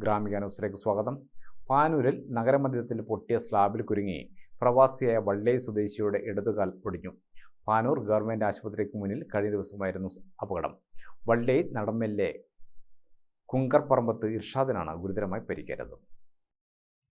ഗ്രാമിക ന്യൂസിലേക്ക് സ്വാഗതം. പാനൂരിൽ നഗരമധ്യത്തിൽ പൊട്ടിയ സ്ലാബിൽ കുരുങ്ങി പ്രവാസിയായ വള്ളേ സ്വദേശിയുടെ ഇടതുകാൽ ഒടിഞ്ഞു പാനൂർ ഗവൺമെന്റ് ആശുപത്രിക്ക് മുന്നിൽ കഴിഞ്ഞ ദിവസമായിരുന്നു അപകടം. വള്ളേ നടമെല്ലെ കുങ്കർപ്പറമ്പത്ത് ഇർഷാദിനാണ് ഗുരുതരമായി പരിക്കേറ്റത്.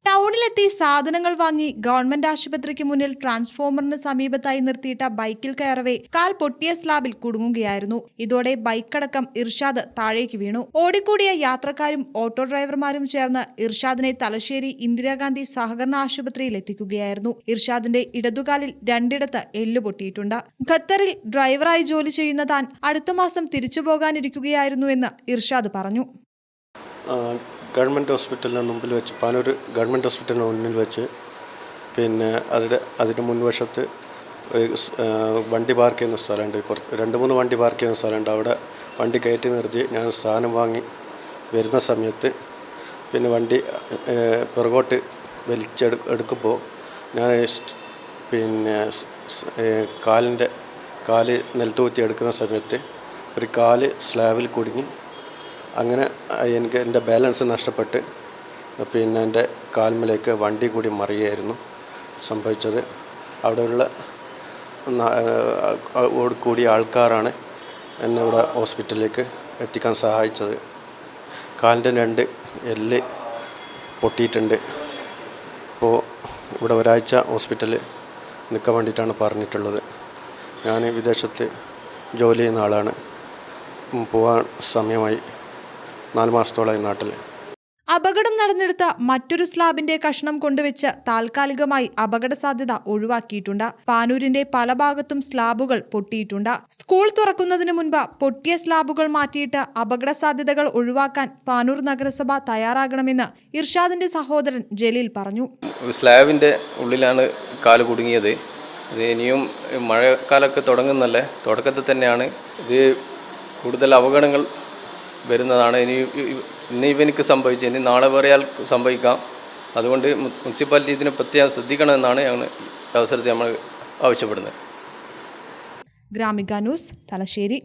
ടൗണിലെത്തി സാധനങ്ങൾ വാങ്ങി ഗവൺമെന്റ് ആശുപത്രിക്ക് മുന്നിൽ ട്രാൻസ്ഫോമറിന് സമീപത്തായി നിർത്തിയിട്ട ബൈക്കിൽ കയറവേ കാൽ പൊട്ടിയ സ്ലാബിൽ കുടുങ്ങുകയായിരുന്നു. ഇതോടെ ബൈക്കടക്കം ഇർഷാദ് താഴേക്ക് വീണു. ഓടിക്കൂടിയ യാത്രക്കാരും ഓട്ടോ ഡ്രൈവർമാരും ചേർന്ന് ഇർഷാദിനെ തലശ്ശേരി ഇന്ദിരാഗാന്ധി സഹകരണ ആശുപത്രിയിൽ എത്തിക്കുകയായിരുന്നു. ഇർഷാദിന്റെ ഇടതുകാലിൽ രണ്ടിടത്ത് എല്ല് പൊട്ടിയിട്ടുണ്ട്. ഖത്തറിൽ ഡ്രൈവറായി ജോലി ചെയ്യുന്ന താൻ അടുത്ത മാസം തിരിച്ചു പോകാനിരിക്കുകയായിരുന്നുവെന്ന് ഇർഷാദ് പറഞ്ഞു. ഗവൺമെന്റ് ഹോസ്പിറ്റലിന് മുമ്പിൽ വെച്ച് പാനൂർ ഗവൺമെന്റ് ഹോസ്പിറ്റലിന് മുന്നിൽ വെച്ച് പിന്നെ അതിന്റെ അതിന്റെ മുൻവശത്ത് വണ്ടി പാർക്ക് ചെയ്യുന്ന സ്ഥലമുണ്ട്. കുറച്ച് രണ്ട് മൂന്ന് വണ്ടി പാർക്ക് ചെയ്യുന്ന സ്ഥലമുണ്ട്. അവിടെ വണ്ടി കയറ്റി നിർത്തി ഞാൻ സാധനം വാങ്ങി വരുന്ന സമയത്ത് പിന്നെ വണ്ടി പിറകോട്ട് വലിച്ചെടു എടുക്കുമ്പോൾ ഞാൻ പിന്നെ കാലിന്റെ കാൽ നിലത്തൂത്തി എടുക്കുന്ന സമയത്ത് ഒരു കാൽ സ്ലാബിൽ കുടുങ്ങി അങ്ങനെ എനിക്ക് എന്റെ ബാലൻസ് നഷ്ടപ്പെട്ട് പിന്നെ എന്റെ കാൽമലേക്ക് വണ്ടി കൂടി മറിയായിരുന്നു സംഭവിച്ചത്. അവിടെയുള്ള കൂടിയ ആൾക്കാരാണ് എന്നെ ഇവിടെ ഹോസ്പിറ്റലിലേക്ക് എത്തിക്കാൻ സഹായിച്ചത്. കാലിന്റെ രണ്ട് എല്ല് പൊട്ടിയിട്ടുണ്ട്. ഇപ്പോൾ ഇവിടെ ഒരാഴ്ച ഹോസ്പിറ്റലിൽ നിൽക്കാൻ വേണ്ടിയിട്ടാണ് പറഞ്ഞിട്ടുള്ളത്. ഞാൻ വിദേശത്ത് ജോലി ചെയ്യുന്ന ആളാണ്. പോകാൻ സമയമായി. നാല് മാസത്തോളമായി നാട്ടിൽ അപകടം നടന്നെടുത്ത മറ്റൊരു സ്ലാബിന്റെ കഷ്ണം കൊണ്ടുവച്ച് താൽക്കാലികമായി അപകട സാധ്യത ഒഴിവാക്കിയിട്ടുണ്ട്. പാനൂരിന്റെ പല ഭാഗത്തും സ്ലാബുകൾ പൊട്ടിയിട്ടുണ്ട്. സ്കൂൾ തുറക്കുന്നതിന് മുൻപ് പൊട്ടിയ സ്ലാബുകൾ മാറ്റിയിട്ട് അപകട സാധ്യതകൾ ഒഴിവാക്കാൻ പാനൂർ നഗരസഭ തയ്യാറാകണമെന്ന് ഇർഷാദിന്റെ സഹോദരൻ ജലീൽ പറഞ്ഞു. സ്ലാബിന്റെ ഉള്ളിലാണ് കാൽ കുടുങ്ങിയത്. ഇത് ഇനിയും മഴക്കാലമൊക്കെ തുടങ്ങുന്നല്ലേ തുടക്കത്തിൽ തന്നെയാണ് ഇത് കൂടുതൽ അപകടങ്ങൾ വരുന്നതാണ്. ഇനി ഇന്ന് ഇവനിക്ക് സംഭവിച്ചത്. ഇനി നാളെ വേറെ സംഭവിക്കാം. അതുകൊണ്ട് മുനിസിപ്പാലിറ്റി ഇതിനെ പ്രത്യേകം ശ്രദ്ധിക്കണമെന്നാണ് ഞങ്ങൾ അവസരത്തിൽ നമ്മൾ ആവശ്യപ്പെടുന്നത്. ഗ്രാമിക ന്യൂസ് തലശ്ശേരി.